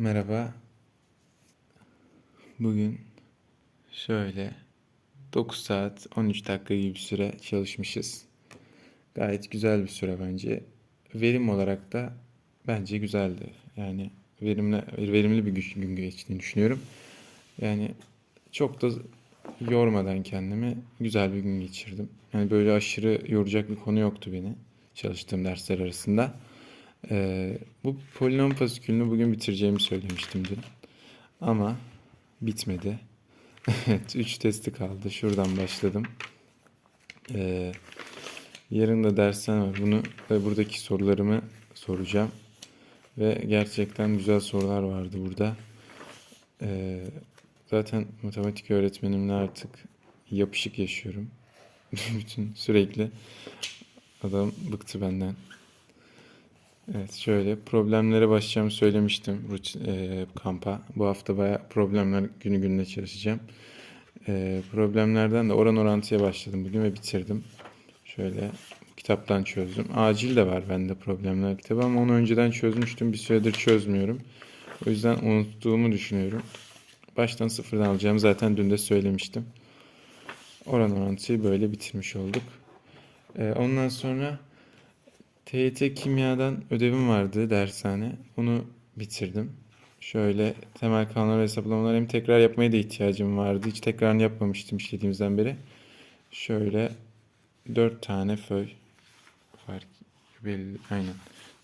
Merhaba. Bugün şöyle 9 saat 13 dakika gibi bir süre çalışmışız. Gayet güzel bir süre bence. Verim olarak da bence güzeldi. Yani verimli verimli bir gün geçtiğini düşünüyorum. Yani çok da yormadan kendimi güzel bir gün geçirdim. Yani böyle aşırı yoracak bir konu yoktu beni çalıştığım dersler arasında. Ee, bu polinom fasikülünü bugün bitireceğimi söylemiştim dün. Ama bitmedi. Evet, 3 testi kaldı. Şuradan başladım. Ee, yarın da dersten var. Bunu ve buradaki sorularımı soracağım. Ve gerçekten güzel sorular vardı burada. Ee, zaten matematik öğretmenimle artık yapışık yaşıyorum. Bütün sürekli adam bıktı benden. Evet şöyle problemlere başlayacağımı söylemiştim e, kampa. Bu hafta bayağı problemler günü gününe çalışacağım. E, problemlerden de oran orantıya başladım bugün ve bitirdim. Şöyle kitaptan çözdüm. Acil de var bende problemler kitabı ama onu önceden çözmüştüm. Bir süredir çözmüyorum. O yüzden unuttuğumu düşünüyorum. Baştan sıfırdan alacağım. Zaten dün de söylemiştim. Oran orantıyı böyle bitirmiş olduk. E, ondan sonra TYT kimyadan ödevim vardı dershane. Onu bitirdim. Şöyle temel kanunlar ve hesaplamalar hem tekrar yapmaya da ihtiyacım vardı. Hiç tekrarını yapmamıştım işlediğimizden beri. Şöyle dört tane föy fark belli aynen.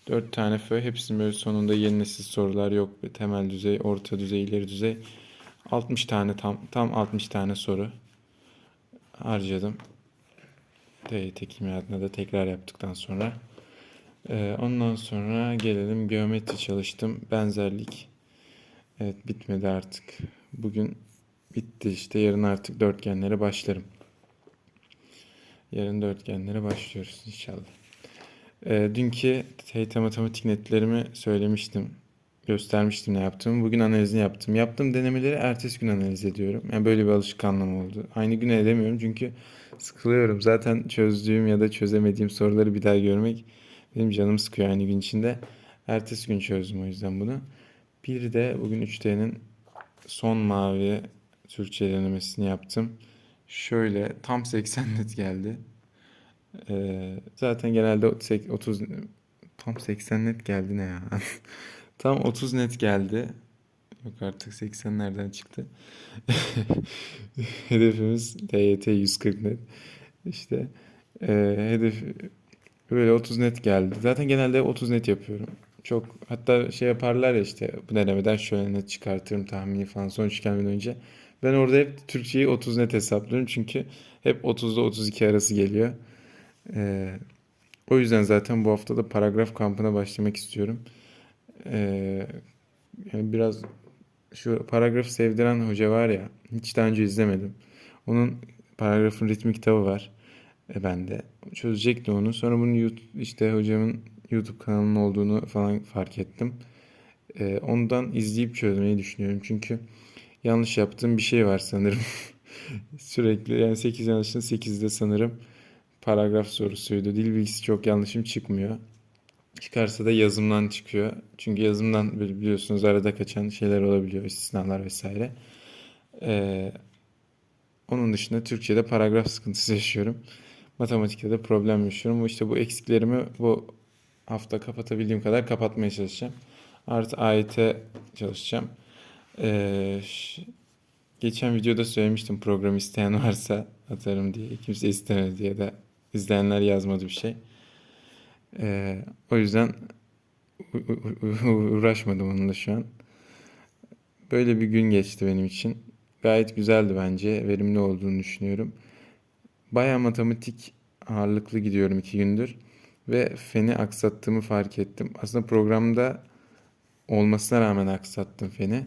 Dört tane föy hepsinin böyle sonunda yeni nesil sorular yok. Temel düzey, orta düzey, ileri düzey. 60 tane tam tam 60 tane soru harcadım. TYT kimya adına da tekrar yaptıktan sonra. Ee, ondan sonra gelelim geometri çalıştım. Benzerlik. Evet bitmedi artık. Bugün bitti işte. Yarın artık dörtgenlere başlarım. Yarın dörtgenlere başlıyoruz inşallah. Ee, dünkü TYT matematik netlerimi söylemiştim. Göstermiştim ne yaptığımı. Bugün analizini yaptım. Yaptığım denemeleri ertesi gün analiz ediyorum. Yani böyle bir alışkanlığım oldu. Aynı gün edemiyorum çünkü sıkılıyorum. Zaten çözdüğüm ya da çözemediğim soruları bir daha görmek benim canım sıkıyor aynı gün içinde. Ertesi gün çözdüm o yüzden bunu. Bir de bugün 3D'nin son mavi Türkçe denemesini yaptım. Şöyle tam 80 net geldi. Ee, zaten genelde 30 tam 80 net geldi ne ya? tam 30 net geldi. Yok artık 80 nereden çıktı? Hedefimiz TYT 140 net. İşte e, hedef Böyle 30 net geldi. Zaten genelde 30 net yapıyorum. Çok hatta şey yaparlar ya işte bu denemeden şöyle net çıkartırım tahmini falan sonuç gelmeden önce. Ben orada hep Türkçeyi 30 net hesaplıyorum çünkü hep 30'da 32 arası geliyor. Ee, o yüzden zaten bu hafta da paragraf kampına başlamak istiyorum. Ee, yani biraz şu paragrafı sevdiren hoca var ya hiç daha önce izlemedim. Onun paragrafın ritmi kitabı var. E ben de çözecektim onu. Sonra bunun YouTube, işte hocamın YouTube kanalının olduğunu falan fark ettim. E, ondan izleyip çözmeyi düşünüyorum. Çünkü yanlış yaptığım bir şey var sanırım. Sürekli yani 8 yanlışın 8'de sanırım paragraf sorusuydu. Dil bilgisi çok yanlışım çıkmıyor. Çıkarsa da yazımdan çıkıyor. Çünkü yazımdan biliyorsunuz arada kaçan şeyler olabiliyor. istisnalar vesaire. Ee, onun dışında Türkçe'de paragraf sıkıntısı yaşıyorum. Matematikte de problem yaşıyorum. İşte bu eksiklerimi bu hafta kapatabildiğim kadar kapatmaya çalışacağım. Artı AYT çalışacağım. Ee, geçen videoda söylemiştim program isteyen varsa atarım diye. Kimse istemedi diye de izleyenler yazmadı bir şey. Ee, o yüzden uğraşmadım onunla şu an. Böyle bir gün geçti benim için. Gayet güzeldi bence. Verimli olduğunu düşünüyorum. Baya matematik ağırlıklı gidiyorum iki gündür. Ve feni aksattığımı fark ettim. Aslında programda olmasına rağmen aksattım feni.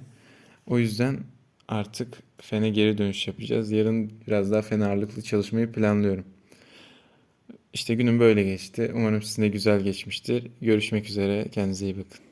O yüzden artık fene geri dönüş yapacağız. Yarın biraz daha fen ağırlıklı çalışmayı planlıyorum. İşte günüm böyle geçti. Umarım sizin de güzel geçmiştir. Görüşmek üzere. Kendinize iyi bakın.